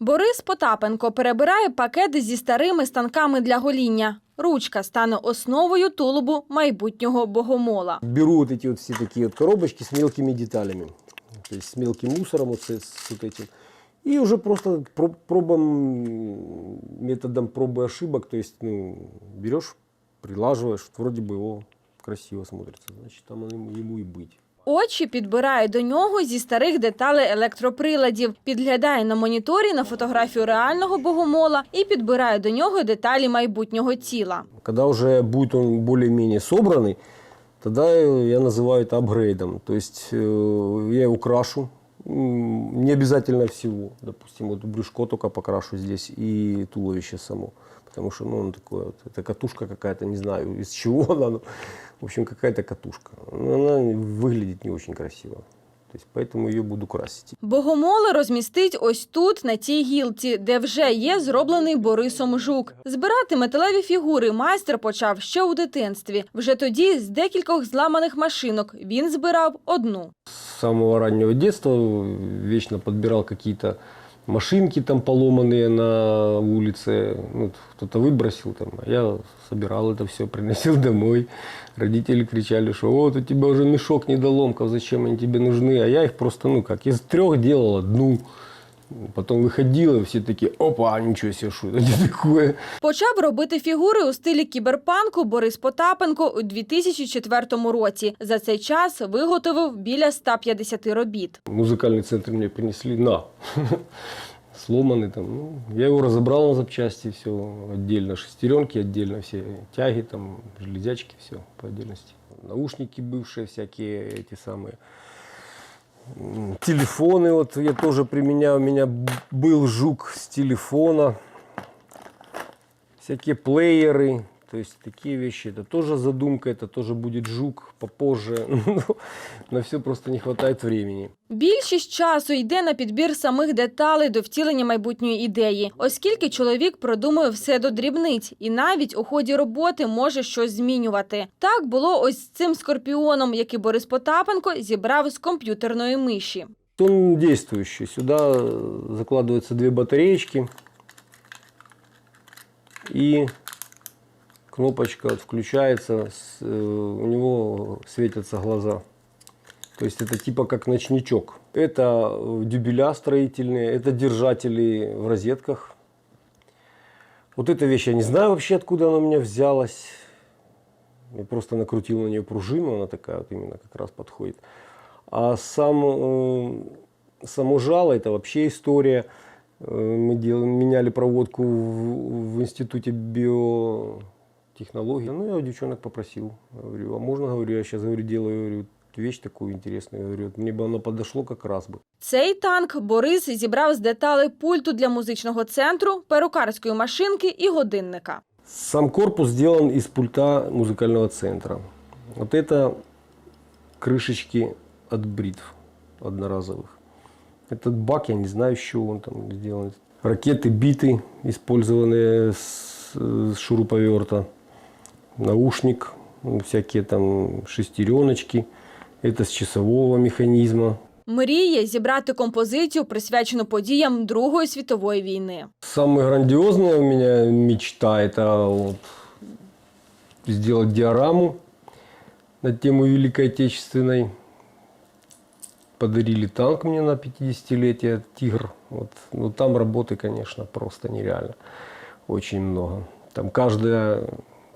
Борис Потапенко перебирає пакети зі старими станками для гоління. Ручка стане основою тулубу майбутнього богомола. Беру вот эти вот все такие вот коробочки с мелкими деталями, то есть с мелким мусором вот, с, с вот этим. И уже просто про- пробом, методом пробы и ошибок, то есть ну, берешь, прилаживаешь, вот вроде бы его красиво смотрится, значит там оно ему, ему и быть. Очі підбирає до нього зі старих деталей електроприладів, підглядає на моніторі на фотографію реального богомола і підбирає до нього деталі майбутнього тіла. Когда уже будет он более-менее собранный, тогда я называю это апгрейдом. То есть э, я его крашу, м, не обязательно всего. Допустим, вот брюшко только покрашу здесь и туловище само. Потому что, ну, он такой вот, это катушка какая-то, не знаю, из чего она. ну, в общем, какая-то катушка. Но Она выглядит не очень красиво. То есть поэтому її буду красити. Богомоли розмістить ось тут, на цій гілці, де вже є зроблений Борисом жук. Збирати металеві фігури майстер почав ще у дитинстві. Вже тоді з декількох зламаних машинок він збирав одну. З самого раннього дитинства вічно підбирав какие-то машинки там поломанные на улице. Ну, кто-то выбросил там, а я собирал это все, приносил домой. Родители кричали, что вот у тебя уже мешок недоломков, зачем они тебе нужны? А я их просто, ну как, из трех делал одну. Потом выходила, и все такие, опа, ничего себе, что это такое? Почав робити фігури у стилі кіберпанку Борис Потапенко у 2004 році. За цей час виготовив біля 150 робіт. Музыкальный центр мне принесли на. Сломанный там. Ну, я его разобрал на запчасти, все отдельно. Шестеренки отдельно, все тяги, там, железячки, все по отдельности. Наушники бывшие всякие, эти самые. М, Телефоны вот я тоже применяю. У меня б- был жук с телефона. Всякие плееры. То есть такие вещи. Это тоже задумка, это тоже будет жук попозже. Но На все просто не хватает времени. Більшість часу йде на підбір самих деталей до втілення майбутньої ідеї, оскільки чоловік продумує все до дрібниць і навіть у ході роботи може щось змінювати. Так було ось з цим скорпіоном, який Борис Потапенко зібрав з комп'ютерної миші. Он действующий. Сюда э, закладываются две батареечки. И кнопочка вот включается, с- э, у него светятся глаза. То есть это типа как ночничок. Это э, дюбеля строительные, это держатели в розетках. Вот эта вещь я не знаю вообще, откуда она у меня взялась. Я просто накрутил на нее пружину, она такая вот именно как раз подходит. А сам, э, само жало это вообще история. Э, Мы дел- меняли проводку в, в институте биотехнологий. Ну, я у девчонок попросил. Говорю, а можно, говорю, я сейчас говорю, делаю говорю, вещь такую интересную. Говорю, мне бы оно подошло как раз бы. Цей танк Борис зібрав з деталей пульту для музичного центру, перукарської машинки і годинника. Сам корпус сделан из пульта музыкального центра. Вот это крышечки от бритв одноразовых. Этот бак, я не знаю, с чего он там сделан. Ракеты, биты, использованные с, с шуруповерта. Наушник, ну, всякие там шестереночки. Это с часового механизма. Мріє зібрати композицію, присвячену подіям Другої світової війни. Самая грандиозная у меня мечта это вот сделать диораму на тему Великой Отечественной. Подарили танк мне на 50-летие «Тигр». Вот. Ну, там работы, конечно, просто нереально. Очень много. Там каждая,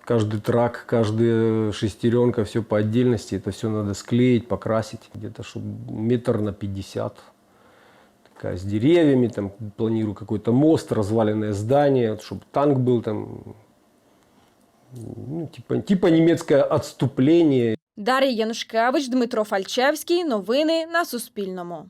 каждый трак, каждая шестеренка, все по отдельности. Это все надо склеить, покрасить. Где-то чтобы метр на 50 такая с деревьями, там планирую какой-то мост, разваленное здание, чтобы танк был там, ну, типа, типа немецкое отступление. Дар'я Янушкевич, Дмитро Фальчевський. Новини на Суспільному.